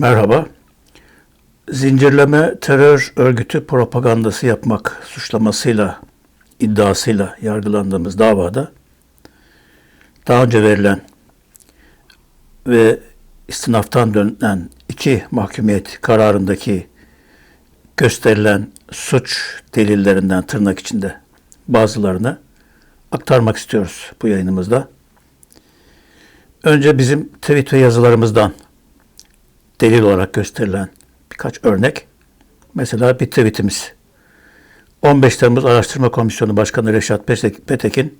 Merhaba. Zincirleme terör örgütü propagandası yapmak suçlamasıyla, iddiasıyla yargılandığımız davada daha önce verilen ve istinaftan dönen iki mahkumiyet kararındaki gösterilen suç delillerinden tırnak içinde bazılarını aktarmak istiyoruz bu yayınımızda. Önce bizim tweet ve yazılarımızdan delil olarak gösterilen birkaç örnek. Mesela bir tweetimiz. 15 Temmuz Araştırma Komisyonu Başkanı Reşat Petekin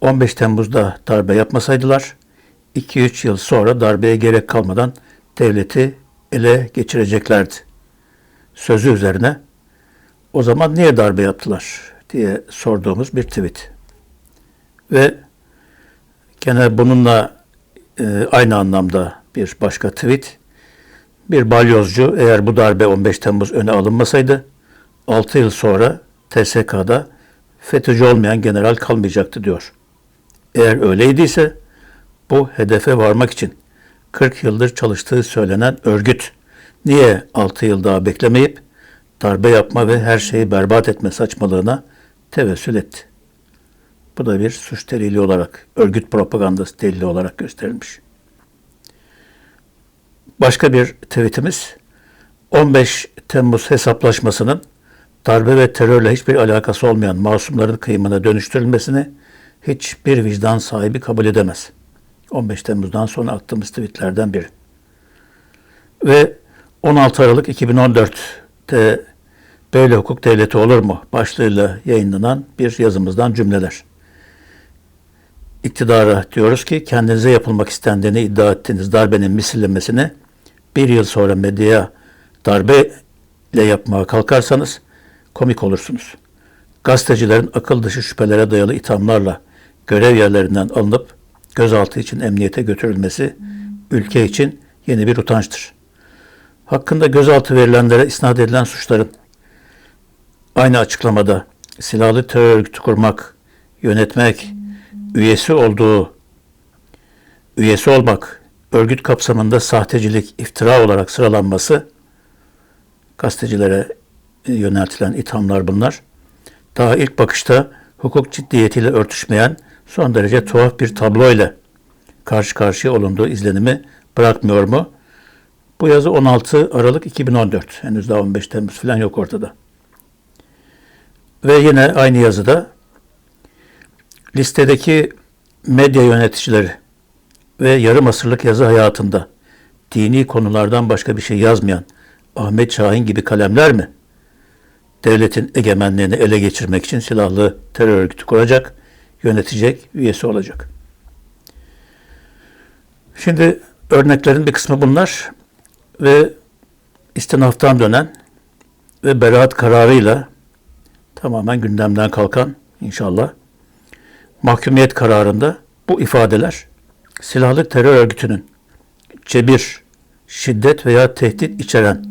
15 Temmuz'da darbe yapmasaydılar 2-3 yıl sonra darbeye gerek kalmadan devleti ele geçireceklerdi. Sözü üzerine o zaman niye darbe yaptılar diye sorduğumuz bir tweet. Ve gene bununla e, aynı anlamda bir başka tweet. Bir balyozcu eğer bu darbe 15 Temmuz öne alınmasaydı 6 yıl sonra TSK'da FETÖ'cü olmayan general kalmayacaktı diyor. Eğer öyleydiyse bu hedefe varmak için 40 yıldır çalıştığı söylenen örgüt niye 6 yıl daha beklemeyip darbe yapma ve her şeyi berbat etme saçmalığına tevessül etti. Bu da bir suç delili olarak, örgüt propagandası delili olarak gösterilmiş. Başka bir tweetimiz 15 Temmuz hesaplaşmasının darbe ve terörle hiçbir alakası olmayan masumların kıyımına dönüştürülmesini hiçbir vicdan sahibi kabul edemez. 15 Temmuz'dan sonra attığımız tweetlerden biri. Ve 16 Aralık 2014'te böyle hukuk devleti olur mu başlığıyla yayınlanan bir yazımızdan cümleler. İktidara diyoruz ki kendinize yapılmak istendiğini iddia ettiğiniz darbenin misillemesini bir yıl sonra medyaya darbe ile yapmaya kalkarsanız komik olursunuz. Gazetecilerin akıl dışı şüphelere dayalı ithamlarla görev yerlerinden alınıp gözaltı için emniyete götürülmesi ülke için yeni bir utançtır. Hakkında gözaltı verilenlere isnat edilen suçların aynı açıklamada silahlı terör örgütü kurmak, yönetmek, üyesi olduğu, üyesi olmak, örgüt kapsamında sahtecilik, iftira olarak sıralanması gazetecilere yöneltilen ithamlar bunlar. Daha ilk bakışta hukuk ciddiyetiyle örtüşmeyen son derece tuhaf bir tablo ile karşı karşıya olunduğu izlenimi bırakmıyor mu? Bu yazı 16 Aralık 2014. Henüz daha 15 Temmuz falan yok ortada. Ve yine aynı yazıda listedeki medya yöneticileri ve yarım asırlık yazı hayatında dini konulardan başka bir şey yazmayan Ahmet Şahin gibi kalemler mi? Devletin egemenliğini ele geçirmek için silahlı terör örgütü kuracak, yönetecek, üyesi olacak. Şimdi örneklerin bir kısmı bunlar ve istinaftan dönen ve beraat kararıyla tamamen gündemden kalkan inşallah mahkumiyet kararında bu ifadeler silahlı terör örgütünün cebir, şiddet veya tehdit içeren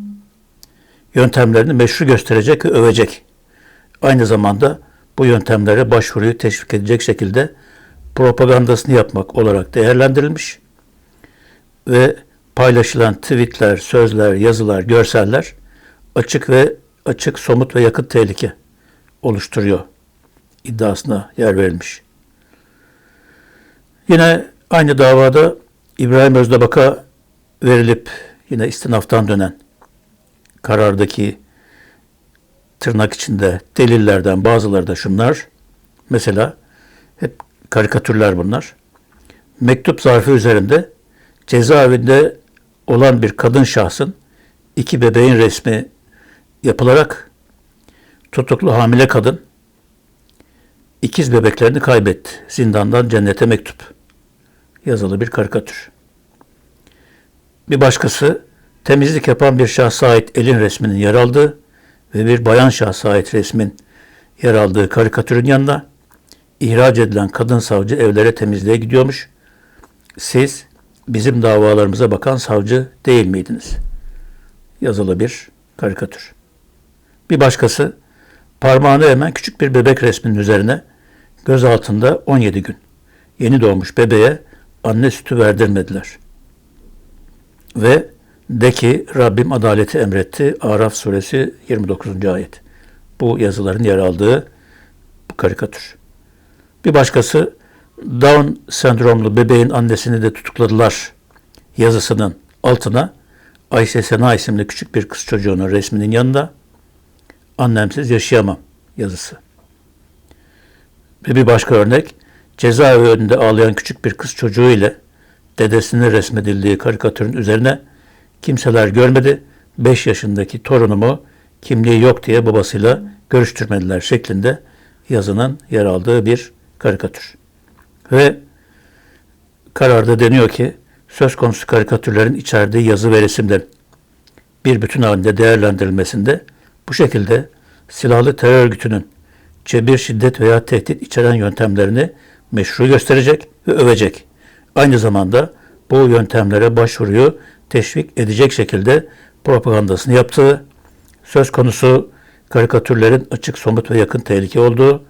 yöntemlerini meşru gösterecek ve övecek. Aynı zamanda bu yöntemlere başvuruyu teşvik edecek şekilde propagandasını yapmak olarak değerlendirilmiş ve paylaşılan tweetler, sözler, yazılar, görseller açık ve açık, somut ve yakın tehlike oluşturuyor iddiasına yer verilmiş. Yine aynı davada İbrahim Özdabak'a verilip yine istinaftan dönen karardaki tırnak içinde delillerden bazıları da şunlar. Mesela hep karikatürler bunlar. Mektup zarfı üzerinde cezaevinde olan bir kadın şahsın iki bebeğin resmi yapılarak tutuklu hamile kadın ikiz bebeklerini kaybetti. Zindandan cennete mektup. Yazılı bir karikatür. Bir başkası temizlik yapan bir şahsa ait elin resminin yer aldığı ve bir bayan şahsa ait resmin yer aldığı karikatürün yanında ihraç edilen kadın savcı evlere temizliğe gidiyormuş. Siz bizim davalarımıza bakan savcı değil miydiniz? Yazılı bir karikatür. Bir başkası parmağını hemen küçük bir bebek resminin üzerine göz altında 17 gün yeni doğmuş bebeğe anne sütü verdirmediler. Ve De ki Rabbim adaleti emretti. Araf suresi 29. ayet. Bu yazıların yer aldığı bu karikatür. Bir başkası Down sendromlu bebeğin annesini de tutukladılar yazısının altına Ayşe Sena isimli küçük bir kız çocuğunun resminin yanında annemsiz yaşayamam yazısı. Ve bir başka örnek cezaevi önünde ağlayan küçük bir kız çocuğu ile dedesinin resmedildiği karikatürün üzerine kimseler görmedi 5 yaşındaki torunumu kimliği yok diye babasıyla görüştürmediler şeklinde yazının yer aldığı bir karikatür. Ve kararda deniyor ki söz konusu karikatürlerin içerdiği yazı ve resimlerin bir bütün halinde değerlendirilmesinde bu şekilde silahlı terör örgütünün cebir, şiddet veya tehdit içeren yöntemlerini meşru gösterecek ve övecek. Aynı zamanda bu yöntemlere başvuruyu teşvik edecek şekilde propagandasını yaptığı, söz konusu karikatürlerin açık, somut ve yakın tehlike olduğu,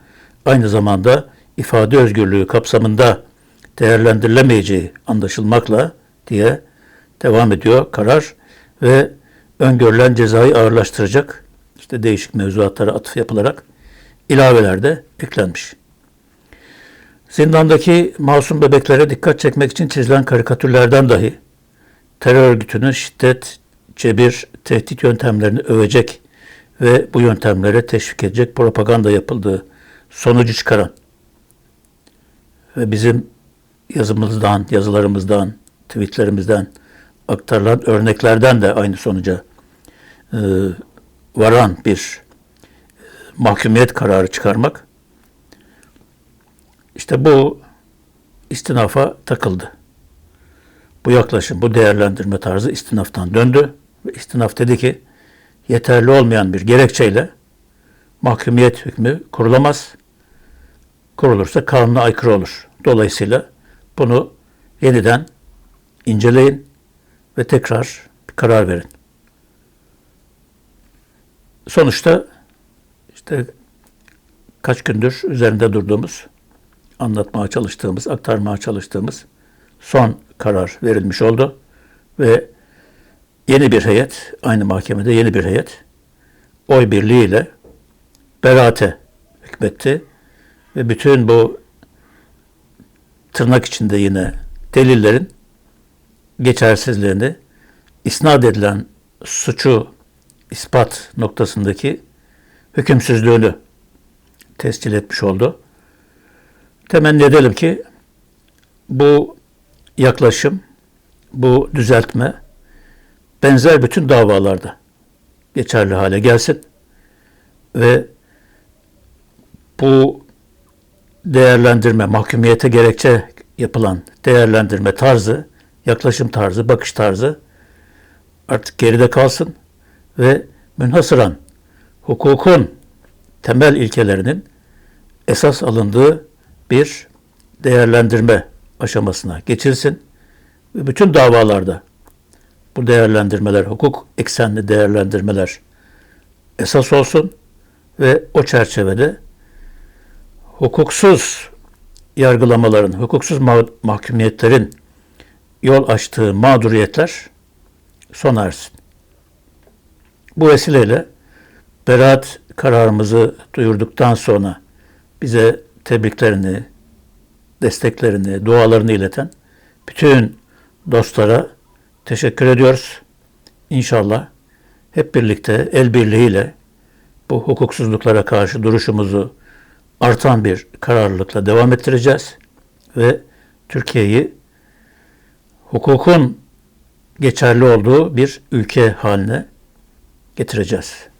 aynı zamanda ifade özgürlüğü kapsamında değerlendirilemeyeceği anlaşılmakla diye devam ediyor karar ve öngörülen cezayı ağırlaştıracak işte değişik mevzuatlara atıf yapılarak ilaveler de eklenmiş. Zindandaki masum bebeklere dikkat çekmek için çizilen karikatürlerden dahi terör örgütünün şiddet, cebir, tehdit yöntemlerini övecek ve bu yöntemlere teşvik edecek propaganda yapıldığı sonucu çıkaran ve bizim yazımızdan, yazılarımızdan, tweetlerimizden aktarılan örneklerden de aynı sonuca e, varan bir mahkumiyet kararı çıkarmak işte bu istinafa takıldı. Bu yaklaşım, bu değerlendirme tarzı istinaftan döndü ve istinaf dedi ki yeterli olmayan bir gerekçeyle mahkumiyet hükmü kurulamaz. Kurulursa kanuna aykırı olur. Dolayısıyla bunu yeniden inceleyin ve tekrar bir karar verin. Sonuçta işte kaç gündür üzerinde durduğumuz, anlatmaya çalıştığımız, aktarmaya çalıştığımız son karar verilmiş oldu ve yeni bir heyet, aynı mahkemede yeni bir heyet oy birliğiyle beraate hükmetti ve bütün bu tırnak içinde yine delillerin geçersizliğini isnat edilen suçu ispat noktasındaki hükümsüzlüğünü tescil etmiş oldu. Temenni edelim ki bu yaklaşım, bu düzeltme benzer bütün davalarda geçerli hale gelsin ve bu değerlendirme, mahkumiyete gerekçe yapılan değerlendirme tarzı, yaklaşım tarzı, bakış tarzı artık geride kalsın ve münhasıran hukukun temel ilkelerinin esas alındığı bir değerlendirme aşamasına geçilsin ve bütün davalarda bu değerlendirmeler, hukuk eksenli değerlendirmeler esas olsun ve o çerçevede hukuksuz yargılamaların, hukuksuz mahkumiyetlerin yol açtığı mağduriyetler sona ersin. Bu vesileyle beraat kararımızı duyurduktan sonra bize tebriklerini, desteklerini, dualarını ileten bütün dostlara teşekkür ediyoruz. İnşallah hep birlikte el birliğiyle bu hukuksuzluklara karşı duruşumuzu artan bir kararlılıkla devam ettireceğiz ve Türkiye'yi hukukun geçerli olduğu bir ülke haline getireceğiz.